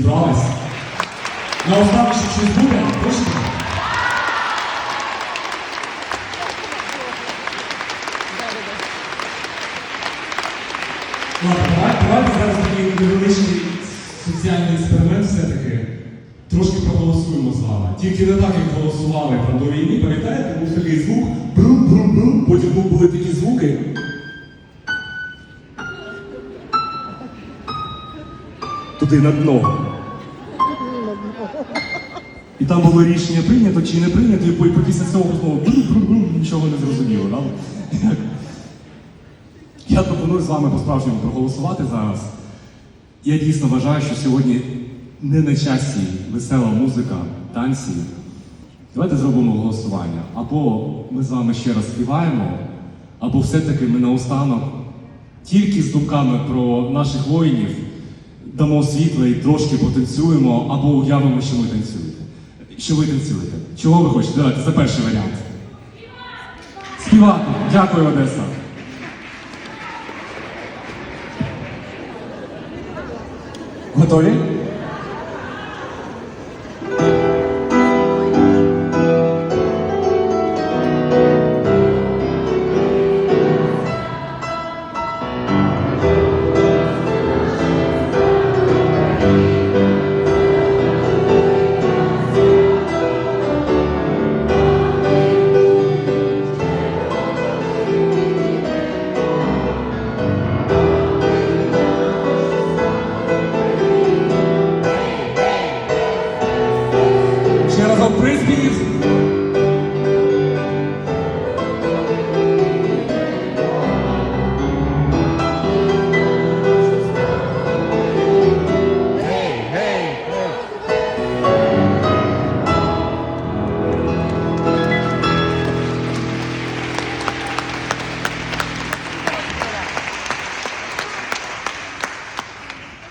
зібрались. На останок ще щось буде, точно? Ладно, давайте зараз такий невеличкий соціальний експеримент все-таки. Трошки проголосуємо з вами. Тільки не так, як голосували там до війни, пам'ятаєте, був такий звук, брум-брум-брум, потім були такі звуки. Туди на дно. І там було рішення прийнято чи не прийнято, і після цього знову брум-брум-брум, нічого не зрозуміло. Да? Я пропоную з вами по-справжньому проголосувати зараз. Я дійсно вважаю, що сьогодні не на часі весела музика, танці. Давайте зробимо голосування. Або ми з вами ще раз співаємо, або все-таки ми наостанок тільки з думками про наших воїнів дамо світло і трошки потанцюємо, або уявимо, що ви танцюєте. Що ви танцюєте? Чого ви хочете? Давайте, це перший варіант. Співати. Дякую, Одеса. Готові?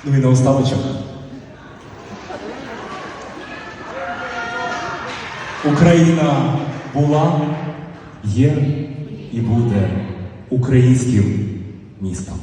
Ну і на останочок. Україна була, є і буде українським містом.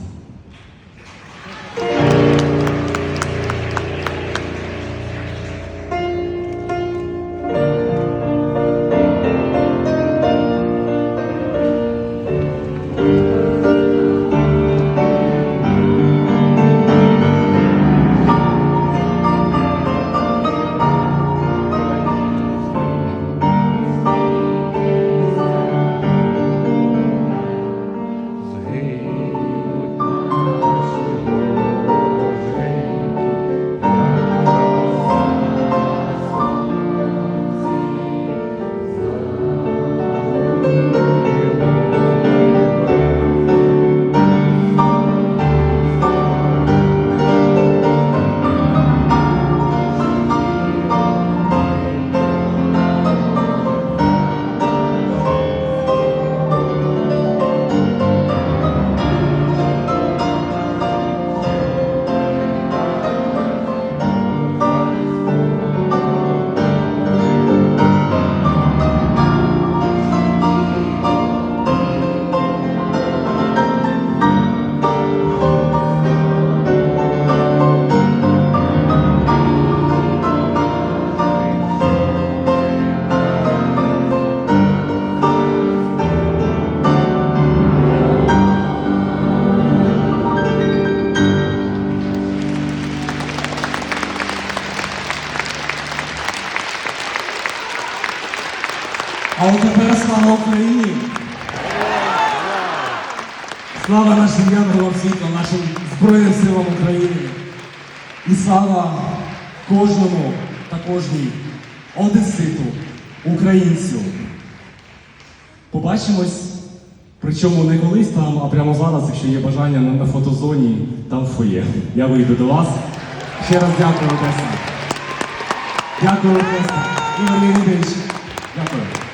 А от тепер слава Україні! Слава нашим янголам світла, нашим Збройним силам України. І слава кожному та кожній одеситу, українцю. Побачимось, причому не колись там, а прямо зараз, якщо є бажання на, фотозоні, там в фоє. Я вийду до вас. Ще раз дякую, Одеса. Дякую, Одеса. Ігор Леонідович. Дякую.